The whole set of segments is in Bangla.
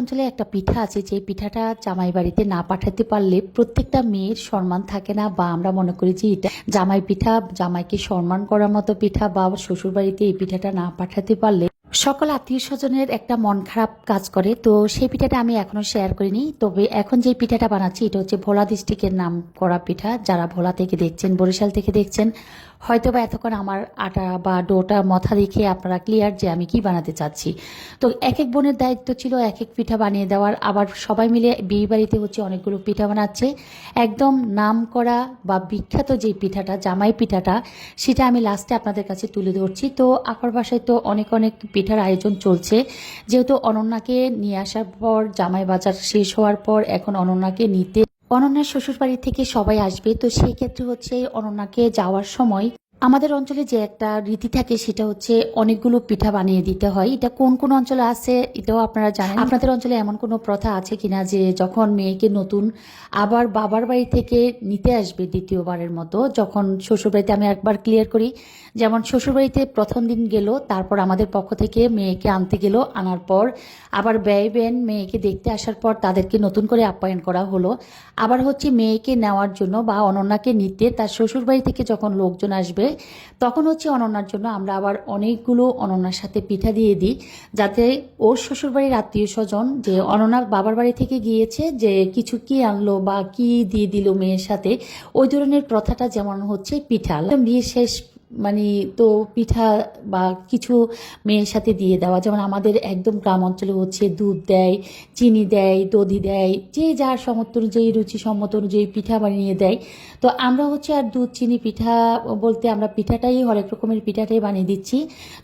অঞ্চলে একটা পিঠা আছে, যে পিঠাটা জামাই বাড়িতে না পাঠাতে পারলে প্রত্যেকটা মেয়ের সম্মান থাকে না, বা আমরা মনে করি যে এটা জামাই পিঠা, জামাইকে সম্মান করার মতো পিঠা, বা শ্বশুর বাড়িতে এই পিঠাটা না পাঠাতে পারলে সকল আত্মীয় স্বজনের একটা মন খারাপ কাজ করে। তো সেই পিঠাটা আমি এখনও শেয়ার করিনি। তবে এখন যে পিঠাটা বানাচ্ছি, এটা হচ্ছে ভোলা ডিস্ট্রিক্টের নাম করা পিঠা। যারা ভোলা থেকে দেখছেন, বরিশাল থেকে দেখছেন হয়তো বা এতক্ষণ আমার আটা বা ডোটা মথা দেখে আপনারা ক্লিয়ার যে আমি কি বানাতে চাচ্ছি। তো এক এক বোনের দায়িত্ব ছিল, এক এক পিঠা বানিয়ে দেওয়ার। আবার সবাই মিলে বিয়ে বাড়িতে হচ্ছে অনেকগুলো পিঠা বানাচ্ছে। একদম নাম করা বা বিখ্যাত যে পিঠাটা, জামাই পিঠাটা, সেটা আমি লাস্টে আপনাদের কাছে তুলে ধরছি। তো আপার বাসায় তো অনেক অনেক পিঠার আয়োজন চলছে। যেহেতু অনন্যাকে নিয়ে আসার পর, জামাই বাজার শেষ হওয়ার পর, এখন অনন্যাকে নিতে অনন্যার শ্বশুরবাড়ি থেকে সবাই আসবে তো সেই ক্ষেত্রে হচ্ছে অনন্যাকে যাওয়ার সময় আমাদের অঞ্চলে যে একটা রীতি থাকে সেটা হচ্ছে অনেকগুলো পিঠা বানিয়ে দিতে হয়। এটা কোন কোন অঞ্চলে আছে এটাও আপনারা জানেন। আপনাদের অঞ্চলে এমন কোনো প্রথা আছে কিনা যে যখন মেয়েকে নতুন আবার বাবার বাড়ি থেকে নিতে আসবে দ্বিতীয়বারের মতো, যখন শ্বশুরবাড়িতে আমি একবার ক্লিয়ার করি, যেমন শ্বশুরবাড়িতে প্রথম দিন গেল, তারপর আমাদের পক্ষ থেকে মেয়েকে আনতে গেল, আনার পর আবার ব্যয় বেন মেয়েকে দেখতে আসার পর তাদেরকে নতুন করে আপ্যায়ন করা হলো। আবার হচ্ছে মেয়েকে নেওয়ার জন্য বা অনন্যাকে নিতে তার শ্বশুরবাড়ি থেকে যখন লোকজন আসবে তখন হচ্ছে অনন্যার জন্য আমরা আবার অনেকগুলো অনন্যার সাথে পিঠা দিয়ে দিই, যাতে ওর শ্বশুরবাড়ির আত্মীয় স্বজন যে অনন্যার বাবার বাড়ি থেকে গিয়েছে যে কিছু কি আনলো বা কি দিয়ে দিল মেয়ের সাথে, ওই ধরনের প্রথাটা যেমন হচ্ছে পিঠা। বিয়ে শেষ মানে তো পিঠা বা কিছু মেয়ের সাথে দিয়ে দেওয়া, যেমন আমাদের একদম গ্রাম অঞ্চলে হচ্ছে দুধ দেয়, চিনি দেয়, দধি দেয়, যে যার সম্মত অনুযায়ী রুচি সম্মত অনুযায়ী পিঠা বানিয়ে দেয়। তো আমরা হচ্ছে আর দুধ, চিনি, পিঠা বলতে আমরা পিঠাটাই, হরেক রকমের পিঠাটাই বানিয়ে দিচ্ছি।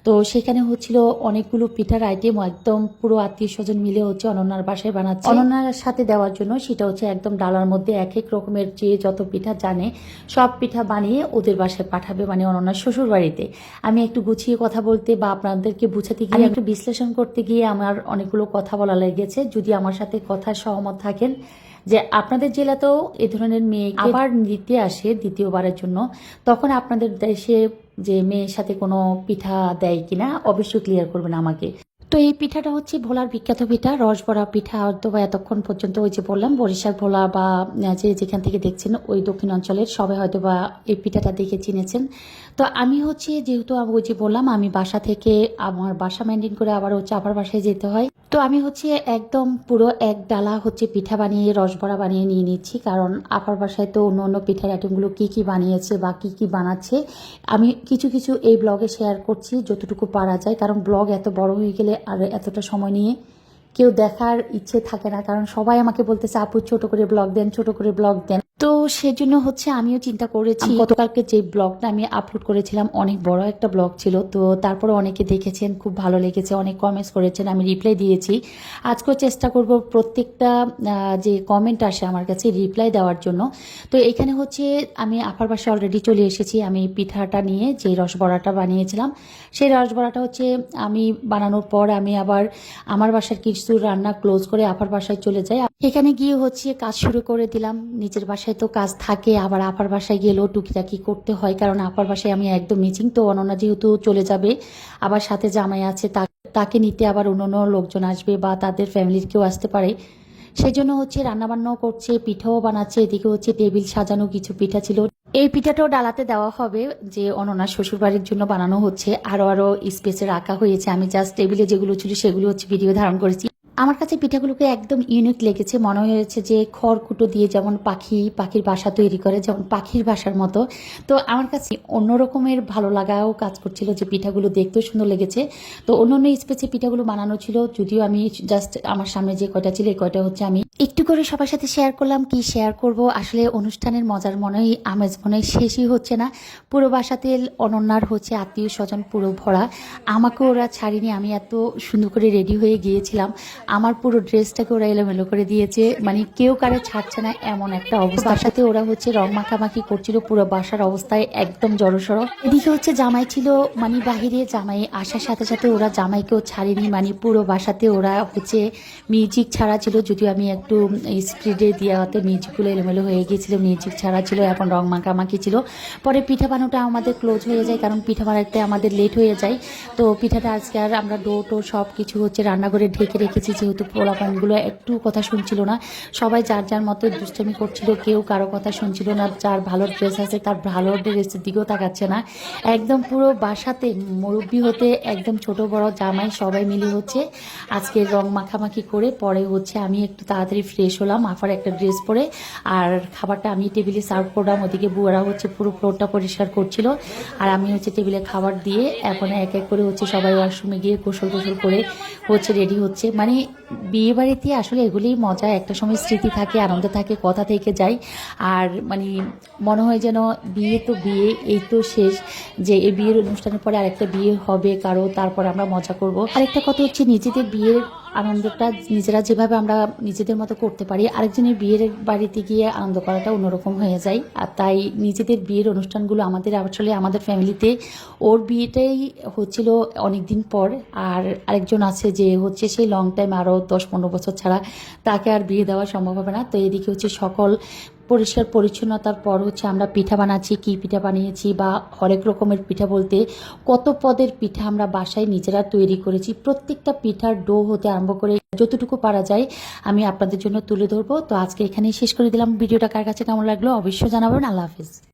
তো সেখানে হচ্ছিল অনেকগুলো পিঠার আইটেম একদম পুরো আত্মীয় স্বজন মিলে হচ্ছে অনন্যার বাসায় বানাচ্ছে। অনন্যার সাথে দেওয়ার জন্য সেটা হচ্ছে একদম ডালার মধ্যে এক এক রকমের যে যত পিঠা জানে, সব পিঠা বানিয়ে ওদের বাসায় পাঠাবে। মানে অনন্যার শ্বশুর বাড়িতে আমি একটু গুছিয়ে কথা বলতে বা আপনাদেরকে বুঝাতে গিয়ে একটু বিশ্লেষণ করতে গিয়ে আমার অনেকগুলো কথা বলা লেগেছে। যদি আমার সাথে কথা সহমত থাকেন যে আপনাদের জেলাতেও এ ধরনের মেয়ে আবার নিতে আসে দ্বিতীয়বারের জন্য তখন আপনাদের দেশে যে মেয়ের সাথে কোনো পিঠা দেয় কিনা অবশ্যই ক্লিয়ার করবেন আমাকে। তো এই পিঠাটা হচ্ছে ভোলার বিখ্যাত পিঠা, রসবড়া পিঠা। হয়তো বা এতক্ষণ পর্যন্ত ওই যে বললাম, বরিশাল ভোলা বা যে যেখান থেকে দেখছেন ওই দক্ষিণ অঞ্চলের সবাই হয়তো বা এই পিঠাটা দেখে চিনেছেন। তো আমি হচ্ছে যেহেতু ওই যে বললাম, আমি বাসা থেকে আমার বাসা মেনটেন করে আবার হচ্ছে আবার বাসায় যেতে হয়। তো আমি হচ্ছে একদম পুরো এক ডালা হচ্ছে পিঠা বানিয়ে রসবড়া বানিয়ে নিয়ে নিচ্ছি। কারণ আপার বাসায় তো অন্য অন্য পিঠার আইটেমগুলো কী কী বানিয়েছে বা কী কী বানাচ্ছে, আমি কিছু কিছু এই ব্লগে শেয়ার করছি যতটুকু পারা যায়। কারণ ব্লগ এত বড় হয়ে গেলে আর এতটা সময় নিয়ে কেউ দেখার ইচ্ছে থাকে না। কারণ সবাই আমাকে বলতেছে, আপু, ছোট করে ব্লগ দেন, ছোট করে ব্লগ দেন। তো সেজন্য হচ্ছে আমিও চিন্তা করেছি। গতকালকে যে ব্লগটা আমি আপলোড করেছিলাম, অনেক বড় একটা ব্লগ ছিল। তো তারপরে অনেকে দেখেছেন, খুব ভালো লেগেছে, অনেক কমেন্টস করেছেন, আমি রিপ্লাই দিয়েছি। আজকেও চেষ্টা করব প্রত্যেকটা যে কমেন্ট আসে আমার কাছে রিপ্লাই দেওয়ার জন্য। তো এখানে হচ্ছে আমি আপার বাসে অলরেডি চলে এসেছি। আমি পিঠাটা নিয়ে যে রসবড়াটা বানিয়েছিলাম, সেই রসবড়াটা হচ্ছে আমি বানানোর পর আমি আবার আমার বাসার কিছু রান্না ক্লোজ করে আপার বাসায় চলে যাই। এখানে গিয়ে হচ্ছে কাজ শুরু করে দিলাম। নিজের বাসায় তো কাজ থাকে, আবার আপার বাসায় গেলেও টুকিটাকি করতে হয়, কারণ আপার বাসায় আমি একদম মিচিং, তো অননা যেহেতু চলে যাবে, আবার সাথে জামাই আছে তাকে নিতে আবার অন্য লোকজন আসবে বা তাদের ফ্যামিলির কেউ আসতে পারে। সেই জন্য হচ্ছে রান্নাবান্নাও করছে, পিঠাও বানাচ্ছে, এদিকে হচ্ছে টেবিল সাজানো কিছু পিঠা ছিল। এই পিঠাটাও ডালাতে দেওয়া হবে, যে অনন্যা শ্বশুরবাড়ির জন্য বানানো হচ্ছে। আরও আরও স্পেসে রাখা হয়েছে। আমি জাস্ট টেবিলে যেগুলো ছিল সেগুলো হচ্ছে ভিডিও ধারণ করেছি। আমার কাছে পিঠাগুলোকে একদম ইউনিক লেগেছে। মনে হয়েছে যে খড়কুটো দিয়ে যেমন পাখি, পাখির বাসা তৈরি করে, যেমন পাখির বাসার মতো। তো আমার কাছে অন্য রকমের ভালো লাগাও কাজ করছিল যে পিঠাগুলো দেখতেও সুন্দর লেগেছে। তো অন্য অন্য স্পেসে পিঠাগুলো বানানো ছিল, যদিও আমি জাস্ট আমার সামনে যে কয়টা ছিল, এই কয়টা হচ্ছে আমি একটু করে সবার সাথে শেয়ার করলাম, কি শেয়ার করব? আসলে অনুষ্ঠানের মজার মনেই, আমেজ মনে হয় শেষই হচ্ছে না। পুরো বাসাতে অনন্যার হচ্ছে আত্মীয় স্বজন পুরো ভরা। আমাকে ওরা ছাড়িনি, আমি এত সুন্দর করে রেডি হয়ে গিয়েছিলাম। আমার পুরো ড্রেসটাকে ওরা এলোমেলো করে দিয়েছে। মানে কেউ কারও ছাড়ছে না, এমন একটা অবস্থা। বাসাতে ওরা হচ্ছে রং মাখামাখি করছিল, পুরো বাসার অবস্থায় একদম জড়সড়। এদিকে হচ্ছে জামাই ছিল মানে বাহিরে জামাই আসার সাথে সাথে ওরা জামাইকেও ছাড়েনি। মানে পুরো বাসাতে ওরা হচ্ছে মিউজিক ছাড়া ছিল, যদিও আমি একটু স্পিডে দেওয়াতে মিউজিকগুলো এলোমেলো হয়ে গিয়েছিল, মিউজিক ছাড়া ছিল, এখন রং মাখামাখি ছিল। পরে পিঠা বানানোটা আমাদের ক্লোজ হয়ে যায়, কারণ পিঠা বানাতে আমাদের লেট হয়ে যায়। তো পিঠাটা আজকে আর আমরা ডো টো সব কিছু হচ্ছে রান্নাঘরে ঢেকে রেখেছি যেহেতু পোলাপানগুলো একটু কথা শুনছিল না, সবাই যার যার মতো দুষ্টামি করছিল, কেউ কারও কথা শুনছিল না, যার ভালো ড্রেস আছে তার ভালো ড্রেসের দিকেও তাকাচ্ছে না। একদম পুরো বাসাতে মুরব্বী হতে একদম ছোট বড় জামাই সবাই মিলে হচ্ছে আজকে রং মাখামাখি করে, পরে হচ্ছে আমি একটু তাড়াতাড়ি ফ্রেশ হলাম, আফার একটা ড্রেস পরে, আর খাবারটা আমি টেবিলে সার্ভ করলাম, ওদিকে বুয়ারা হচ্ছে পুরো ফ্লোরটা পরিষ্কার করছিল, আর আমি হচ্ছে টেবিলে খাবার দিয়ে, এখন এক এক করে হচ্ছে সবাই ওয়াশরুমে গিয়ে গোসল গোসল করে হচ্ছে রেডি হচ্ছে। মানে বিয়ে বাড়িতে আসলে এগুলোই মজা, একটা সময় স্মৃতি থাকে, আনন্দ থাকে, কথা থেকে যায়। আর মানে মনে হয় যেন বিয়ে তো বিয়ে, এই তো শেষ, যে এই বিয়ের অনুষ্ঠানের পরে আরেকটা বিয়ে হবে কারও, তারপর আমরা মজা করব। আরেকটা কথা হচ্ছে, নিজেদের বিয়ের আনন্দটা নিজেরা যেভাবে আমরা নিজেদের মতো করতে পারি, আরেকজনের বিয়ের বাড়িতে গিয়ে আনন্দ করাটা অন্যরকম হয়ে যায়। আর তাই নিজেদের বিয়ের অনুষ্ঠানগুলো আমাদের আসলে আমাদের ফ্যামিলিতে, ওর বিয়েটাই হচ্ছিল অনেক দিন পর। আর আরেকজন আছে যে হচ্ছে সেই লং টাইম আরও দশ পনেরো বছর ছাড়া তাকে আর বিয়ে দেওয়া সম্ভব হবে না। তো এদিকে হচ্ছে সকল পরিষ্কার পরিচ্ছন্নতার পর হচ্ছে আমরা পিঠা বানাচ্ছি, কী পিঠা বানিয়েছি বা হরেক রকমের পিঠা বলতে কত পদের পিঠা আমরা বাসায় নিজেরা তৈরি করেছি। প্রত্যেকটা পিঠার ডো হতে আরম্ভ করে যতটুকু পারা যায় আমি আপনাদের জন্য তুলে ধরবো। তো আজকে এখানেই শেষ করে দিলাম। ভিডিওটা কার কাছে কেমন লাগল অবশ্যই জানাবেন। আল্লাহ হাফিজ।